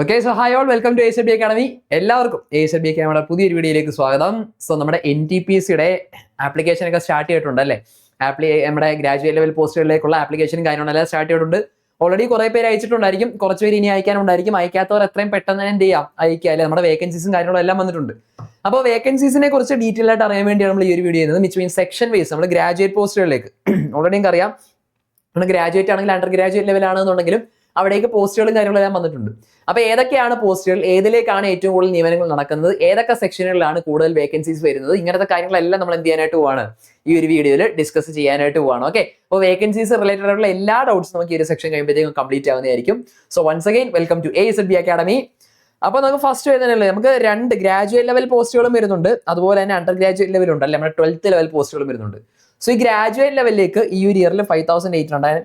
Okay so hi all welcome to A C B academy എല്ലാവർക്കും A C B അക്കാഡമിയുടെ പുതിയൊരു വീഡിയോയിലേക്ക് സ്വാഗതം. സോ നമ്മുടെ എൻ ടി പി സിയുടെ ആപ്ലിക്കേഷൻ ഒക്കെ സ്റ്റാർട്ട് ചെയ്തിട്ടുണ്ട് അല്ലേ? ആപ്ലി നമ്മുടെ ഗ്രാജുവേറ്റ് ലെവൽ പോസ്റ്റുകളിലേക്കുള്ള ആപ്ലിക്കേഷനും കാര്യങ്ങളെല്ലാം സ്റ്റാർട്ട് ചെയ്തിട്ടുണ്ട്. ഓൾറെഡി കുറെ പേര് അയച്ചിട്ടുണ്ടായിരിക്കും. കുറച്ച് പേര് ഇനി അയക്കാനുണ്ടായിരിക്കും. അയക്കാത്തവർ എത്രയും പെട്ടെന്ന് തന്നെ എന്ത് ചെയ്യാം? അയക്കുക അല്ലെ? നമ്മുടെ വേക്കൻസീസും കാര്യങ്ങളും എല്ലാം വന്നിട്ടുണ്ട്. അപ്പോൾ വേക്കൻസീസിനെ കുറിച്ച് ഡീറ്റെയിൽ ആയിട്ട് അറിയാൻ വേണ്ടിയാണ് നമ്മൾ ഈ ഒരു വീഡിയോ ചെയ്യുന്നത് മിച്ച് മീൻ സെക്ഷൻ വൈസ് നമ്മൾ ഗ്രാജുവേറ്റ് പോസ്റ്റുകളിലേക്ക് ഓൾറെഡി അറിയാം നമ്മൾ ഗ്രാജുവേറ്റ് ആണെങ്കിൽ അണ്ടർ ഗ്രാജുവേറ്റ് ലെവലാണെന്നുണ്ടെങ്കിലും അവിടേക്ക് പോസ്റ്റുകളും കാര്യങ്ങളെല്ലാം വന്നിട്ടുണ്ട്. അപ്പോൾ ഏതൊക്കെയാണ് പോസ്റ്റുകൾ? ഏതിലേക്കാണ് ഏറ്റവും കൂടുതൽ നിയമനങ്ങൾ നടക്കുന്നത്? ഏതൊക്കെ സെക്ഷനുകളിലാണ് കൂടുതൽ വേക്കൻസീസ് വരുന്നത്? ഇങ്ങനത്തെ കാര്യങ്ങളെല്ലാം നമ്മൾ എന്ത് ചെയ്യാനായിട്ട് പോവാണ്. ഈ ഒരു വീഡിയോയിൽ ഡിസ്കസ് ചെയ്യാനായിട്ട് പോവാണ്. ഓക്കെ അപ്പോൾ വേക്കൻസീസ് റിലേറ്റഡ് ആയിട്ടുള്ള എല്ലാ ഡൗട്ട്സും നമുക്ക് ഈ ഒരു സെക്ഷൻ കഴിയുമ്പോഴത്തേക്കും complete ആവുന്നതായിരിക്കും. So once again welcome to A S B academy അപ്പൊ നമുക്ക് ഫസ്റ്റ് വരുന്നതല്ലേ? നമുക്ക് രണ്ട് ഗ്രാജുവേറ്റ് ലെവൽ പോസ്റ്റുകളും വരുന്നുണ്ട്. അതുപോലെ തന്നെ അണ്ടർ ഗ്രാജുവേറ്റ് ലെവലുണ്ട് അല്ലെ? നമ്മുടെ ട്വൽത്ത് ലെവൽ പോസ്റ്റുകളും വരുന്നുണ്ട്. സോ ഈ ഗ്രാജുവേറ്റ് ലെവലിലേക്ക് ഈ ഒരു ഇയറിൽ five thousand eight hundred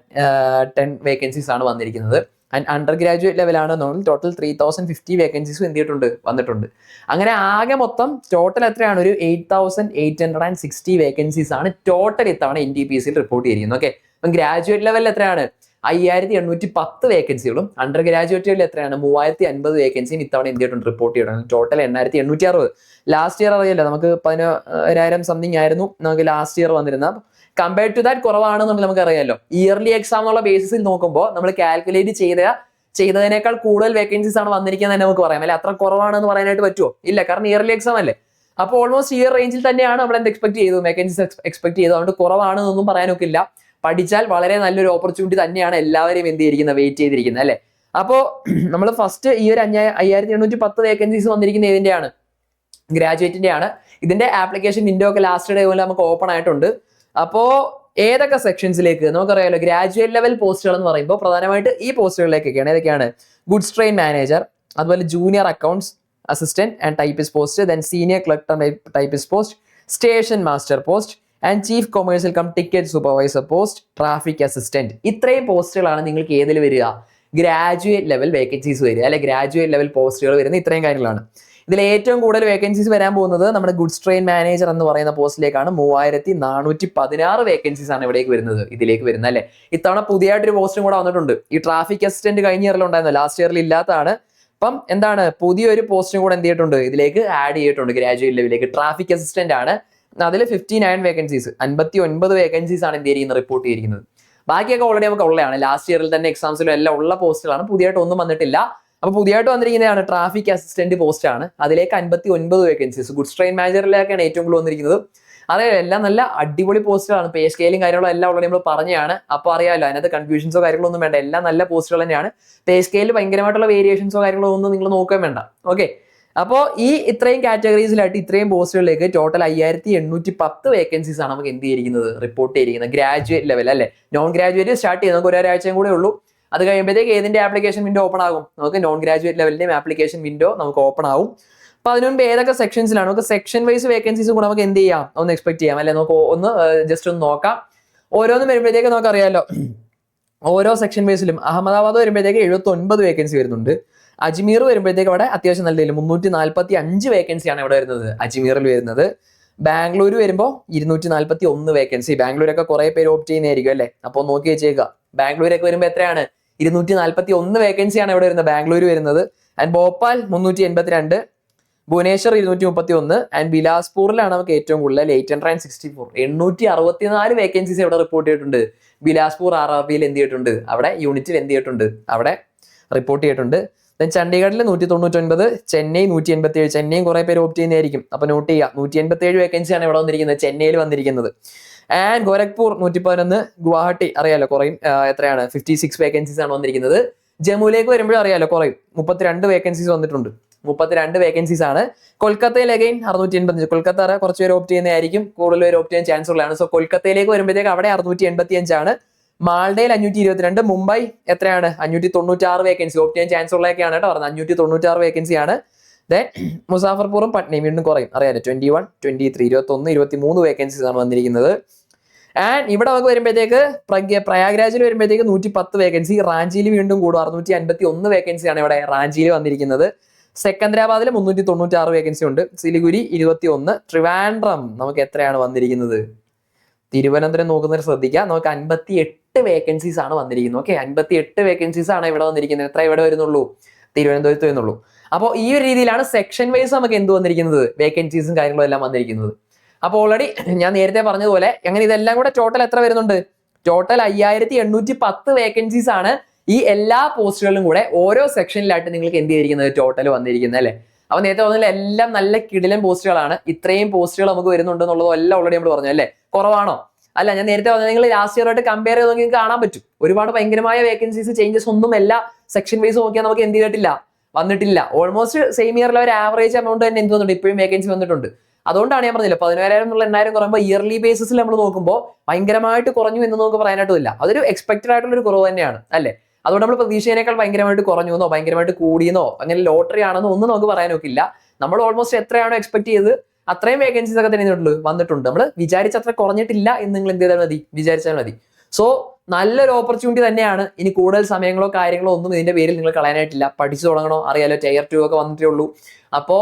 ten vacancies ആണ് വന്നിരിക്കുന്നത്. And under graduate ലെവലാണെന്നുണ്ടെങ്കിൽ total three thousand fifty vacancies എന്ത് ചെയ്തിട്ടുണ്ട് വന്നിട്ടുണ്ട്. അങ്ങനെ ആകെ മൊത്തം ടോട്ടൽ എത്രയാണ്? ഒരു eight thousand eight hundred and sixty vacancies ആണ് ടോട്ടൽ ഇത്തവണ എൻ ടി പി സിയിൽ റിപ്പോർട്ട് ചെയ്തിരിക്കുന്നത്. ഓക്കെ അപ്പം ഗ്രാജുവേറ്റ് ലെവലിൽ എത്രയാണ്? അയ്യായിരത്തി എണ്ണൂറ്റി പത്ത് വേക്കൻസികളും അണ്ടർ ഗ്രാജുവേറ്റുകളിൽ എത്രയാണ്? മൂവായിരത്തി അൻപത് വേക്കൻസിയും ഇത്തവണ ചെയ്തിട്ടുണ്ട് റിപ്പോർട്ട് ചെയ്തിട്ടുണ്ട്. ടോട്ടൽ എണ്ണായിരത്തി എണ്ണൂറ്റി അറുപത്. ലാസ്റ്റ് ഇയർ അറിയില്ല. നമുക്ക് പതിനായിരം സംതിങ് ആയിരുന്നു. നമുക്ക് ലാസ്റ്റ് ഇയർ വന്നിരുന്ന കമ്പയർഡ് ടു ദാറ്റ് കുറവാണെന്നുണ്ടെങ്കിൽ നമുക്ക് അറിയാമല്ലോ ഇയർലി എക്സാം എന്നുള്ള ബേസിസിൽ നോക്കുമ്പോൾ നമ്മൾ കാൽക്കുലേറ്റ് ചെയ്ത ചെയ്തതിനേക്കാൾ കൂടുതൽ വേക്കൻസീസ് ആണ് വന്നിരിക്കുന്നത് തന്നെ നമുക്ക് പറയാം. അല്ലെ? അത്ര കുറവാണെന്ന് പറയാനായിട്ട് പറ്റുമോ ഇല്ല. കാരണം ഇയർലി എക്സാം അല്ലേ? അപ്പോൾ ഓൾമോസ്റ്റ് ഇയർ റേഞ്ചിൽ തന്നെയാണ് നമ്മൾ എന്ത് എക്സ്പെക്ട് ചെയ്തത്? വേക്കൻസീസ് എക്സ്പെക്ട് ചെയ്തത്. അതുകൊണ്ട് കുറവാണെന്നൊന്നും പറയാനൊക്കെ ഇല്ല. പഠിച്ചാൽ വളരെ നല്ലൊരു ഓപ്പർച്യൂണിറ്റി തന്നെയാണ് എല്ലാവരെയും എന്ത് ചെയ്തിരിക്കുന്നത് വെയിറ്റ് ചെയ്തിരിക്കുന്നത് അല്ലേ? അപ്പോൾ നമ്മൾ ഫസ്റ്റ് ഈ ഒരു അഞ്ഞാ അയ്യായിരത്തി എണ്ണൂറ്റി പത്ത് വേക്കൻസീസ് വന്നിരിക്കുന്ന ഏതിന്റെയാണ്? ഗ്രാജുവേറ്റിന്റെ ആണ് ഇതിന്റെ ആപ്ലിക്കേഷൻ വിൻഡോ ഒക്കെ ലാസ്റ്റ് ഡേ പോലെ നമുക്ക് ഓപ്പൺ ആയിട്ടുണ്ട്. അപ്പോ ഏതൊക്കെ സെക്ഷൻസിലേക്ക് നമുക്കറിയാലോ ഗ്രാജുവേറ്റ് ലെവൽ പോസ്റ്റുകൾ എന്ന് പറയുമ്പോൾ പ്രധാനമായിട്ട് ഈ പോസ്റ്റുകളിലേക്കൊക്കെയാണ് ഏതൊക്കെയാണ്? ഗുഡ്സ് ട്രെയിൻ മാനേജർ അതുപോലെ junior accounts assistant and typist post then senior clerk typist post station master post and chief commercial cum ticket supervisor post traffic assistant ഇത്രയും പോസ്റ്റുകളാണ് നിങ്ങൾക്ക് ഏതിൽ വരിക? ഗ്രാജുവേറ്റ് ലെവൽ വേക്കൻസീസ് വരിക. അല്ലെ ഗ്രാജുവേറ്റ് ലെവൽ പോസ്റ്റുകൾ വരുന്ന ഇത്രയും കാര്യങ്ങളാണ്. ഇതിൽ ഏറ്റവും കൂടുതൽ വേക്കൻസീസ് വരാൻ പോകുന്നത് നമ്മുടെ ഗുഡ്സ് ട്രെയിൻ മാനേജർ എന്ന് പറയുന്ന പോസ്റ്റിലേക്കാണ്. മൂവായിരത്തി നാനൂറ്റി പതിനാറ് വേക്കൻസീസ് ആണ് ഇവിടേക്ക് വരുന്നത്. ഇതിലേക്ക് വരുന്നത് അല്ലെ? ഇത്തവണ പുതിയതായിട്ടൊരു പോസ്റ്റും കൂടെ വന്നിട്ടുണ്ട്. ഈ ട്രാഫിക് അസിസ്റ്റന്റ് കഴിഞ്ഞ ഇയറിൽ ഉണ്ടായിരുന്നു. ലാസ്റ്റ് ഇയറിൽ ഇല്ലാത്തതാണ്. അപ്പം എന്താണ്? പുതിയൊരു പോസ്റ്റും കൂടെ എന്ത് ചെയ്തിട്ടുണ്ട്? ഇതിലേക്ക് ആഡ് ചെയ്തിട്ടുണ്ട്. ഗ്രാജുവേറ്റ് ലെവലിലേക്ക് ട്രാഫിക് അസിസ്റ്റന്റ് ആണ്. അതിൽ ഫിഫ്റ്റി നയൻ വേക്കൻസീസ് അൻപത്തി ഒൻപത് വേക്കൻസീസ് ആണ് എന്ത് ചെയ്യുന്നത് റിപ്പോർട്ട് ചെയ്തിരിക്കുന്നത്. ബാക്കിയൊക്കെ ഓൾറെഡി നമുക്ക് ഉള്ളതാണ്. ലാസ്റ്റ് ഇയറിൽ തന്നെ എക്സാംസിലും എല്ലാം ഉള്ള പോസ്റ്റുകളാണ് പുതിയതായിട്ട് ഒന്നും വന്നിട്ടില്ല. അപ്പൊ പുതിയതായിട്ട് വന്നിരിക്കുന്നതാണ് ട്രാഫിക് അസിസ്റ്റന്റ് പോസ്റ്റ് ആണ്. അതിലേക്ക് അൻപത്തി ഒൻപത് വേക്കൻസീസ് ഗുഡ്സ് ട്രെയിൻ മാനേജറിലേക്കാണ് ഏറ്റവും കൂടുതൽ വന്നിരിക്കുന്നത്. അതെ എല്ലാം നല്ല അടിപൊളി പോസ്റ്റുകളാണ് പേ സ്കെയിലും കാര്യങ്ങളും എല്ലാം ഉള്ളത് നമ്മൾ പറഞ്ഞാണ് അപ്പോൾ അറിയാമല്ലോ അതിനകത്ത് കൺഫ്യൂഷൻസോ കാര്യങ്ങളൊന്നും വേണ്ട. എല്ലാം നല്ല പോസ്റ്റുകൾ തന്നെയാണ്. പേ സ്കെയിൽ ഭയങ്കരമായിട്ടുള്ള വേരിയേഷൻസോ കാര്യങ്ങളോ ഒന്നും നിങ്ങൾ നോക്കാൻ വേണ്ട. ഓക്കെ അപ്പോൾ ഈ ഇത്രയും കാറ്റഗറീസിലായിട്ട് ഇത്രയും പോസ്റ്റുകളിലേക്ക് ടോട്ടൽ അയ്യായിരത്തി എണ്ണൂറ്റി പത്ത് വേക്കൻസീസ് ആണ് നമുക്ക് എന്ത് ചെയ്തിരിക്കുന്നത്? റിപ്പോർട്ട് ചെയ്തിരിക്കുന്നത്. ഗ്രാജുവേറ്റ് ലെവൽ അല്ലേ? നോൺ ഗ്രാജുവേറ്റ് സ്റ്റാർട്ട് ചെയ്ത് നമുക്ക് ഒരാഴ്ചയും കൂടെ ഉള്ളൂ. അത് കഴിയുമ്പോഴത്തേക്ക് ഏതിന്റെ ആപ്ലിക്കേഷൻ വിൻഡോ ഓപ്പൺ ആകും? നമുക്ക് നോൺ ഗ്രാജുവേറ്റ് ലെവലിന്റെ ആപ്ലിക്കേഷൻ വിൻഡോ നമുക്ക് ഓപ്പൺ ആകും അപ്പൊ അതിനു മുമ്പ് ഏതൊക്കെ സെക്ഷൻസിലാണ് നമുക്ക് സെക്ഷൻ വൈസ് വേക്കൻസീസ് കൂടെ നമുക്ക് എന്ത് ചെയ്യാം? ഒന്ന് എക്സ്പെക്ട് ചെയ്യാം. അല്ലെ? നമുക്ക് ഒന്ന് ജസ്റ്റ് ഒന്ന് നോക്കാം. ഓരോന്നും വരുമ്പോഴത്തേക്ക് നമുക്കറിയാലോ. ഓരോ സെക്ഷൻ വൈസിലും അഹമ്മദാബാദ് വരുമ്പോഴത്തേക്ക് എഴുപത്തി ഒൻപത് വേക്കൻസി വരുന്നുണ്ട്. അജ്മീർ വരുമ്പോഴത്തേക്ക് അവിടെ അത്യാവശ്യം നല്ല രീതിയിൽ മുന്നൂറ്റി നാൽപ്പത്തി അഞ്ച് വേക്കൻസിയാണ് ഇവിടെ വരുന്നത് അജ്മീറിൽ വരുന്നത്. ബാംഗ്ലൂർ വരുമ്പോൾ ഇരുന്നൂറ്റി നാൽപ്പത്തി ഒന്ന് വേക്കൻസി ബാംഗ്ലൂരൊക്കെ കുറെ പേര് ഓപ്റ്റ് ചെയ്യുന്നതായിരിക്കും അല്ലേ? അപ്പോൾ നോക്കി വെച്ചേക്കുക. ബാംഗ്ലൂരൊക്കെ വരുമ്പോൾ എത്രയാണ്? ഇരുന്നൂറ്റി നാൽപ്പത്തി ഒന്ന് വേക്കൻസിയാണ് ഇവിടെ വരുന്നത് ബാംഗ്ലൂർ വരുന്നത്. ആൻഡ് ഭോപ്പാൽ മുന്നൂറ്റി എൺപത്തിരണ്ട് ഭുവനേശ്വർ ഇരുന്നൂറ്റി മുപ്പത്തി ഒന്ന് ആൻഡ് ബിലാസ്പൂരിലാണ് നമുക്ക് ഏറ്റവും കൂടുതൽ eight hundred and sixty four എണ്ണൂറ്റി അറുപത്തിനാല് വേക്കൻസീസ് ഇവിടെ റിപ്പോർട്ട് ചെയ്തിട്ടുണ്ട്. ബിലാസ്പൂർ ആർ ആർ ബിയിൽ എന്ത് ചെയ്തിട്ടുണ്ട്? അവിടെ യൂണിറ്റിൽ എന്ത് ചെയ്തിട്ടുണ്ട്? അവിടെ റിപ്പോർട്ട് ചെയ്തിട്ടുണ്ട്. ദെൻ ചണ്ഡീഗഡിൽ നൂറ്റി തൊണ്ണൂറ്റൊൻപത് ചെന്നൈ നൂറ്റി എൺപത്തി ഏഴ് ചെന്നൈയും കുറെ പേര് ഓപ്റ്റ് ചെയ്യുന്നതായിരിക്കും. അപ്പൊ നോട്ട് ചെയ്യുക. നൂറ്റി എൺപത്തി ഏഴ് വേക്കൻസിയാണ് ഇവിടെ വന്നിരിക്കുന്നത് ചെന്നൈയിൽ വന്നിരിക്കുന്നത്. ആൻഡ് ഗോരഖ്പൂർ നൂറ്റി പതിനൊന്ന് ഗുവാഹട്ടി അറിയാലോ കുറയും എത്രയാണ്? ഫിഫ്റ്റി സിക്സ് വേക്കൻസീസ് ആണ് വന്നിരിക്കുന്നത്. ജമ്മുവിലേക്ക് വരുമ്പോഴും അറിയാലോ കുറയും. മുപ്പത്തിരണ്ട് വേക്കൻസീസ് വന്നിട്ടുണ്ട്. മുപ്പത്തിരണ്ട് വേക്കൻസീസ് ആണ്. കൊൽക്കത്തയിൽ അഗൈൻ അറുന്നൂറ്റി എൺപത്തി കൊൽക്കത്ത കുറച്ച് പേര് ഓപ്റ്റ് ചെയ്യുന്നതായിരിക്കും. കൂടുതൽ പേര് ഓപ്റ്റ് ചെയ്യാൻ ചാൻസ് ഉള്ളതാണ്. സോ കൊൽക്കത്തയിലേക്ക് വരുമ്പോഴത്തേക്ക് അവിടെ അറുന്നൂറ്റി എൺപത്തി അഞ്ചാണ് മാൾഡയിൽ അഞ്ഞൂറ്റി ഇരുപത്തിരണ്ട് മുംബൈ എത്രയാണ്? അഞ്ഞൂറ്റി തൊണ്ണൂറ്റി ആറ് വേക്കൻസി ഓപ്റ്റ് ചെയ്യാൻ ചാൻസ് ഉള്ളതൊക്കെയാണ് കേട്ടോ പറഞ്ഞത്. അഞ്ഞൂറ്റി തൊണ്ണൂറ്റി ആറ് വേക്കൻസി ആണ്. ദെൻ മുസാഫർപൂറും പട്നയും വീണ്ടും കുറയും. അറിയാലോ ട്വന്റി വൺ ട്വന്റി ത്രീ ഇരുപത്തി ഒന്ന് ഇരുപത്തി മൂന്ന് വേക്കൻസീസ് ആണ് വന്നിരിക്കുന്നത്. ആൻഡ് ഇവിടെ നമുക്ക് വരുമ്പോഴത്തേക്ക് പ്രഗ്യ പ്രയാഗ്രാജിൽ വരുമ്പോഴത്തേക്ക് നൂറ്റി പത്ത് വേക്കൻസി റാഞ്ചിയിൽ വീണ്ടും കൂടും. അറുന്നൂറ്റി അൻപത്തി ഒന്ന് വേക്കൻസിയാണ് ഇവിടെ റാഞ്ചിയിൽ വന്നിരിക്കുന്നത്. സെക്കന്ദരാബാദിൽ മുന്നൂറ്റി തൊണ്ണൂറ്റി ആറ് വേക്കൻസി ഉണ്ട്. സിലിഗുരി ഇരുപത്തി ഒന്ന് ട്രിവാൻഡ്രം നമുക്ക് എത്രയാണ് വന്നിരിക്കുന്നത്? തിരുവനന്തപുരം നോക്കുന്നവർ ശ്രദ്ധിക്കുക. നമുക്ക് അൻപത്തി എട്ട് വേക്കൻസീസ് ആണ് വന്നിരിക്കുന്നത്. ഓക്കെ അൻപത്തി എട്ട് വേക്കൻസീസ് ആണ് ഇവിടെ വന്നിരിക്കുന്നത്. എത്ര ഇവിടെ വരുന്നുള്ളൂ? തിരുവനന്തപുരത്ത് എന്നുള്ളൂ അപ്പോൾ ഈ ഒരു രീതിയിലാണ് സെക്ഷൻ വൈസ് നമുക്ക് എന്ത് വന്നിരിക്കുന്നത്? വേക്കൻസീസും കാര്യങ്ങളും എല്ലാം വന്നിരിക്കുന്നത്. അപ്പോൾ ഓൾറെഡി ഞാൻ നേരത്തെ പറഞ്ഞതുപോലെ അങ്ങനെ ഇതെല്ലാം കൂടെ ടോട്ടൽ എത്ര വരുന്നുണ്ട്? ടോട്ടൽ അയ്യായിരത്തി എണ്ണൂറ്റി പത്ത് വേക്കൻസീസ് ആണ് ഈ എല്ലാ പോസ്റ്റുകളിലും കൂടെ ഓരോ സെക്ഷനിലായിട്ട് നിങ്ങൾക്ക് എന്ത് ചെയ്തിരിക്കുന്നത്? ടോട്ടൽ വന്നിരിക്കുന്നത് അല്ലേ? അപ്പൊ നേരത്തെ പറഞ്ഞാൽ എല്ലാം നല്ല കിടിലൻ പോസ്റ്റുകളാണ്. ഇത്രയും പോസ്റ്റുകൾ നമുക്ക് വരുന്നുണ്ട് എന്നുള്ളതും എല്ലാം ഓൾറെഡി നമ്മൾ പറഞ്ഞു അല്ലേ? കുറവാണോ? അല്ല ഞാൻ നേരത്തെ പറഞ്ഞത് നിങ്ങൾ ലാസ്റ്റ് ഇയർ ആയിട്ട് കമ്പയർ ചെയ്ത് നിങ്ങൾക്ക് കാണാൻ പറ്റും. ഒരുപാട് ഭയങ്കരമായ വേക്കൻസീസ് ചേഞ്ചസ് ഒന്നും അല്ല. സെക്ഷൻ വൈസ് നോക്കിയാൽ നമുക്ക് എന്ത് ചെയ്തിട്ടില്ല? വന്നിട്ടില്ല. ഓൾമോസ്റ്റ് സെയിം ഇയറിലെ ഒരു ആവറേജ് എമൗണ്ട് തന്നെ എന്ത് വന്നിട്ടുണ്ട്? ഇപ്പോഴും വേക്കൻസി വന്നിട്ടുണ്ട്. അതുകൊണ്ടാണ് ഞാൻ പറഞ്ഞില്ല പതിനായിരം എന്നുള്ള എണ്ണായിരം കുറയുമ്പോൾ ഇയർലി ബേസിസിൽ നമ്മൾ നോക്കുമ്പോൾ ഭയങ്കരമായിട്ട് കുറഞ്ഞു എന്ന് നമുക്ക് പറയാനായിട്ടില്ല അതൊരു എക്സ്പെക്റ്റഡ് ആയിട്ടുള്ള ഒരു കുറവ് തന്നെയാണ് അല്ലേ? അതുകൊണ്ട് നമ്മൾ പ്രതീക്ഷേനേക്കാൾ ഭയങ്കരമായിട്ട് കുറഞ്ഞു എന്നോ ഭയങ്കരമായിട്ട് കൂടിയെന്നോ അങ്ങനെ ലോട്ടറി ആണെന്നോ ഒന്നും നമുക്ക് പറയാനൊക്കില്ല. നമ്മൾ ഓൾമോസ്റ്റ് എത്രയാണോ എക്സ്പെക്ട് ചെയ്ത് അത്രയും വേക്കൻസീസ് ഒക്കെ തന്നെ വന്നിട്ടുണ്ട്. നമ്മൾ വിചാരിച്ച അത്ര കുറഞ്ഞിട്ടില്ല എന്ന് നിങ്ങൾ എന്ത് ചെയ്താൽ മതി വിചാരിച്ചാൽ മതി. സോ നല്ലൊരു ഓപ്പർച്യൂണിറ്റി തന്നെയാണ്. ഇനി കൂടുതൽ സമയങ്ങളോ കാര്യങ്ങളോ ഒന്നും ഇതിന്റെ പേരിൽ നിങ്ങൾ കളയാനായിട്ടില്ല. പഠിച്ചു തുടങ്ങണോ അറിയാലോ ടയർ ടു ഒക്കെ വന്നിട്ടേ ഉള്ളൂ. അപ്പോൾ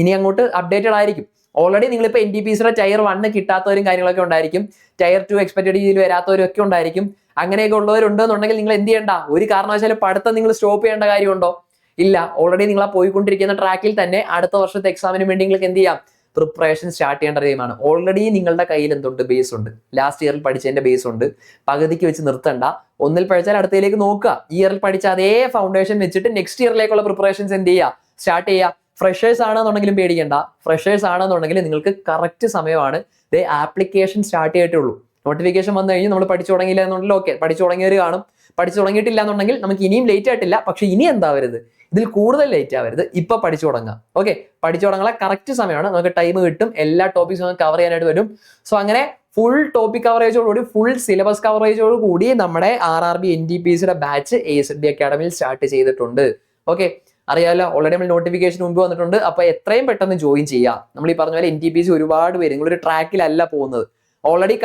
ഇനി അങ്ങോട്ട് അപ്ഡേറ്റഡ് ആയിരിക്കും. ഓൾറെഡി നിങ്ങളിപ്പോൾ എൻ ഡി പി സിയുടെ ടയർ വണ്ണ് കിട്ടാത്തവരും കാര്യങ്ങളൊക്കെ ഉണ്ടായിരിക്കും. ടയർ ടു എക്സ്പെക്റ്റഡ് രീതിയിൽ വരാത്തവരും ഒക്കെ ഉണ്ടായിരിക്കും. അങ്ങനെയൊക്കെ ഉള്ളവരുണ്ട് ഉള്ളവരുണ്ടെന്നുണ്ടെങ്കിൽ നിങ്ങൾ എന്ത് ചെയ്യണ്ട? ഒരു കാരണവശാലും പഠിത്തം നിങ്ങൾ സ്റ്റോപ്പ് ചെയ്യേണ്ട കാര്യമുണ്ടോ? ഇല്ല. ഓൾറെഡി നിങ്ങൾ പോയിക്കൊണ്ടിരിക്കുന്ന ട്രാക്കിൽ തന്നെ അടുത്ത വർഷത്തെ എക്സാമിന് വേണ്ടി നിങ്ങൾക്ക് എന്ത് ചെയ്യാം? പ്രിപ്പറേഷൻ സ്റ്റാർട്ട് ചെയ്യേണ്ട ടൈമാണ് ഓൾറെഡി നിങ്ങളുടെ കയ്യിൽ എന്തുണ്ട്? ബേസ് ഉണ്ട്. ലാസ്റ്റ് ഇയറിൽ പഠിച്ചതിന്റെ ബേസ് ഉണ്ട്. പകുതിക്ക് വെച്ച് നിർത്തണ്ട. ഒന്നിൽ പഠിച്ചാൽ അടുത്തയിലേക്ക് നോക്കുക. ഇയറിൽ പഠിച്ച അതേ ഫൗണ്ടേഷൻ വെച്ചിട്ട് നെക്സ്റ്റ് ഇയറിലേക്കുള്ള പ്രിപ്പറേഷൻസ് എന്ത് ചെയ്യുക? സ്റ്റാർട്ട് ചെയ്യുക. ഫ്രഷേഴ്സ് ആണെന്നുണ്ടെങ്കിലും പേടിക്കണ്ട. ഫ്രഷേഴ്സ് ആണെന്നുണ്ടെങ്കിൽ നിങ്ങൾക്ക് കറക്റ്റ് സമയമാണ്. ദേ ആപ്ലിക്കേഷൻ സ്റ്റാർട്ട് ചെയ്തിട്ടുള്ളൂ നോട്ടിഫിക്കേഷൻ വന്നു കഴിഞ്ഞ് നമ്മൾ പഠിച്ചു തുടങ്ങിയില്ല എന്നുണ്ടെങ്കിൽ ഓക്കെ പഠിച്ചു തുടങ്ങിയവർ കാണും. പഠിച്ചു തുടങ്ങിയിട്ടില്ല എന്നുണ്ടെങ്കിൽ നമുക്ക് ഇനിയും ലേറ്റ് ആയിട്ടില്ല. പക്ഷെ ഇനി എന്താവരുത്? ഇതിൽ കൂടുതൽ ലേറ്റ് ആവരുത്. ഇപ്പൊ പഠിച്ചു തുടങ്ങാം. ഓക്കെ പഠിച്ചു തുടങ്ങാൻ കറക്റ്റ് സമയമാണ്. നമുക്ക് ടൈം കിട്ടും. എല്ലാ ടോപ്പിക്സും നമുക്ക് കവർ ചെയ്യാനായിട്ട് വരും. സോ അങ്ങനെ ഫുൾ ടോപ്പിക് കവറേജോടുകൂടി ഫുൾ സിലബസ് കവറേജോട് കൂടി നമ്മുടെ R R B N D P സിയുടെ ബാച്ച് എ എസ് ബി അക്കാഡമിയിൽ സ്റ്റാർട്ട് ചെയ്തിട്ടുണ്ട്. ഓക്കെ അറിയാമല്ലോ ഓൾറെഡി നമ്മൾ നോട്ടിഫിക്കേഷൻ മുമ്പ് വന്നിട്ടുണ്ട്. അപ്പൊ എത്രയും പെട്ടെന്ന് ജോയിൻ ചെയ്യാം. നമ്മൾ ഈ പറഞ്ഞ പോലെ എൻ ടി പി സി ഒരുപാട് പേര്. നിങ്ങളൊരു ട്രാക്കിലല്ല പോകുന്നത്. ഓൾറെഡി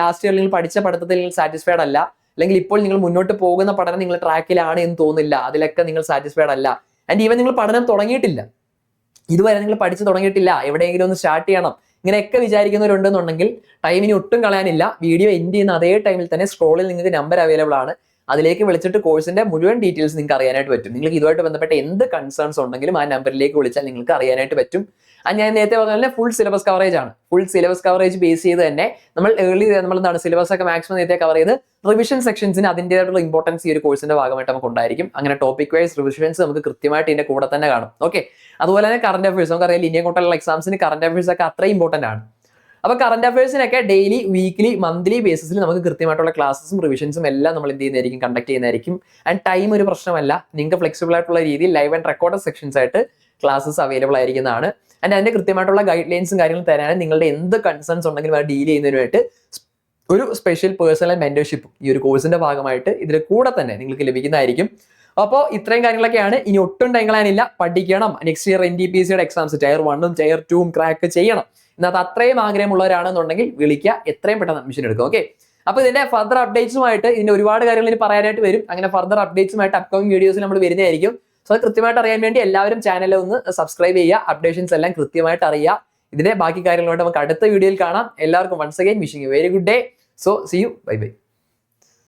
ലാസ്റ്റ് ഇയർ നിങ്ങൾ പഠിച്ച പഠിത്തത്തിൽ സാറ്റിസ്ഫൈഡ് അല്ല. അല്ലെങ്കിൽ ഇപ്പോൾ നിങ്ങൾ മുന്നോട്ട് പോകുന്ന പഠനം നിങ്ങൾ ട്രാക്കിലാണ് എന്ന് തോന്നില്ല. അതിലൊക്കെ നിങ്ങൾ സാറ്റിസ്ഫൈഡ് അല്ല. ആൻഡ് ഈവൻ നിങ്ങൾ പഠനം തുടങ്ങിയിട്ടില്ല. ഇതുവരെ നിങ്ങൾ പഠിച്ചു തുടങ്ങിയിട്ടില്ല. എവിടെയെങ്കിലും ഒന്ന് സ്റ്റാർട്ട് ചെയ്യണം. ഇങ്ങനെയൊക്കെ വിചാരിക്കുന്നവരുണ്ടെന്നുണ്ടെങ്കിൽ ടൈമിന് ഒട്ടും കളയാനില്ല. വീഡിയോ എൻഡ് ചെയ്യുന്ന അതേ ടൈമിൽ തന്നെ സ്ക്രോളിൽ നിങ്ങൾക്ക് നമ്പർ അവൈലബിൾ ആണ്. അതിലേക്ക് വിളിച്ചിട്ട് കോഴ്സിന്റെ മുഴുവൻ ഡീറ്റെയിൽസ് നിങ്ങൾക്ക് അറിയാനായിട്ട് പറ്റും. നിങ്ങൾക്ക് ഇതുമായിട്ട് ബന്ധപ്പെട്ട എന്ത് കൺസേൺസ് ഉണ്ടെങ്കിലും ആ നമ്പറിലേക്ക് വിളിച്ചാൽ നിങ്ങൾക്ക് അറിയാനായിട്ട് പറ്റും. അത് ഞാൻ നേരത്തെ പറഞ്ഞ ഫുൾ സിലബസ് കവറേജ് ആണ്. ഫുൾ സിലബസ് കവറേജ് ബേസ് ചെയ്ത് തന്നെ നമ്മൾ ഏർലി നമ്മൾ എന്താണ് സിലബസ് ഒക്കെ മാക്സിമം നേരത്തെ കവർ ചെയ്ത് റിവിഷൻ സെക്ഷൻസിന് അതിന്റെതായിട്ടുള്ള ഇമ്പോർട്ടൻസ് ഈ ഒരു കോഴ്സിന്റെ ഭാഗമായിട്ട് നമുക്ക് ഉണ്ടായിരിക്കും. അങ്ങനെ ടോപ്പിക് വൈസ് റിവിഷൻസ് നമുക്ക് കൃത്യമായിട്ട് ഇതിന്റെ കൂടെ തന്നെ കാണും. ഓക്കെ അതുപോലെ തന്നെ കറന്റ് അഫയേഴ്സ് നമുക്കറിയാം ലിനിയ കൂട്ടുള്ള എക്സാംസിന് കറന്റ് അഫയേഴ്സ് ഒക്കെ അത്ര ഇമ്പോർട്ടന്റ് ആണ്. അപ്പൊ കറന്റ് അഫയേഴ്സിനൊക്കെ ഡെയിലി വീക്ക്ലി മന്ത്ലി ബേസിസിൽ നമുക്ക് കൃത്യമായിട്ടുള്ള ക്ലാസ്സും റിവിഷൻസും എല്ലാം നമ്മൾ എന്ത് ചെയ്യുന്നതായിരിക്കും കണ്ടക്ട് ചെയ്യുന്നതായിരിക്കും. ആൻഡ് ടൈം ഒരു പ്രശ്നമല്ല. നിങ്ങൾക്ക് ഫ്ലെക്സിബിൾ ആയിട്ടുള്ള രീതിയിൽ ലൈവ് ആൻഡ് റെക്കോർഡ് സെക്ഷൻസ് ആയിട്ട് ക്ലാസ്സസ് അവൈലബിൾ ആയിരിക്കുന്നതാണ്. ആൻഡ് അതിന്റെ കൃത്യമായിട്ടുള്ള ഗൈഡ് ലൈൻസും കാര്യങ്ങളും തരാനും നിങ്ങളുടെ എന്ത് കൺസേൺസ് ഉണ്ടെങ്കിലും അത് ഡീൽ ചെയ്യുന്നതിനുമായിട്ട് ഒരു സ്പെഷ്യൽ പേഴ്സണൽ മെന്റർഷിപ്പ് ഈ ഒരു കോഴ്സിന്റെ ഭാഗമായിട്ട് ഇതിൽ കൂടെ തന്നെ നിങ്ങൾക്ക് ലഭിക്കുന്നതായിരിക്കും. അപ്പോൾ ഇത്രയും കാര്യങ്ങളൊക്കെയാണ്. ഇനി ഒട്ടും ടൈങ്ങളാനില്ല പഠിക്കണം. Next year N D P സിയുടെ എക്സാംസ് ടയർ വണ്ണും ടയർ ടൂവും ക്രാക്ക് ചെയ്യണം. ഇന്നത്തെ അത്രയും ആഗ്രഹമുള്ളവരാണെന്നുണ്ടെങ്കിൽ വിളിക്കുക. എത്രയും പെട്ടെന്ന് അഡ്മിഷൻ എടുക്കും ഓക്കെ അപ്പൊ ഇതിന്റെ ഫർദർ അപ്ഡേറ്റ്സുമായിട്ട് ഇതിന്റെ ഒരുപാട് കാര്യങ്ങൾ ഇനി പറയാനായിട്ട് വരും. അങ്ങനെ ഫർദർ അപ്ഡേറ്റ്സുമായിട്ട് അപ്കമിംഗ് വീഡിയോസിൽ നമ്മൾ വരുന്നതായിരിക്കും. സോ അത് കൃത്യമായിട്ട് അറിയാൻ വേണ്ടി എല്ലാവരും ചാനലിൽ ഒന്ന് സബ്സ്ക്രൈബ് ചെയ്യുക. അപ്ഡേഷൻസ് എല്ലാം കൃത്യമായിട്ട് അറിയുക. ഇതിന്റെ ബാക്കി കാര്യങ്ങളുമായിട്ട് നമുക്ക് അടുത്ത വീഡിയോയിൽ കാണാം. എല്ലാവർക്കും once again wishing very good day so see you bye bye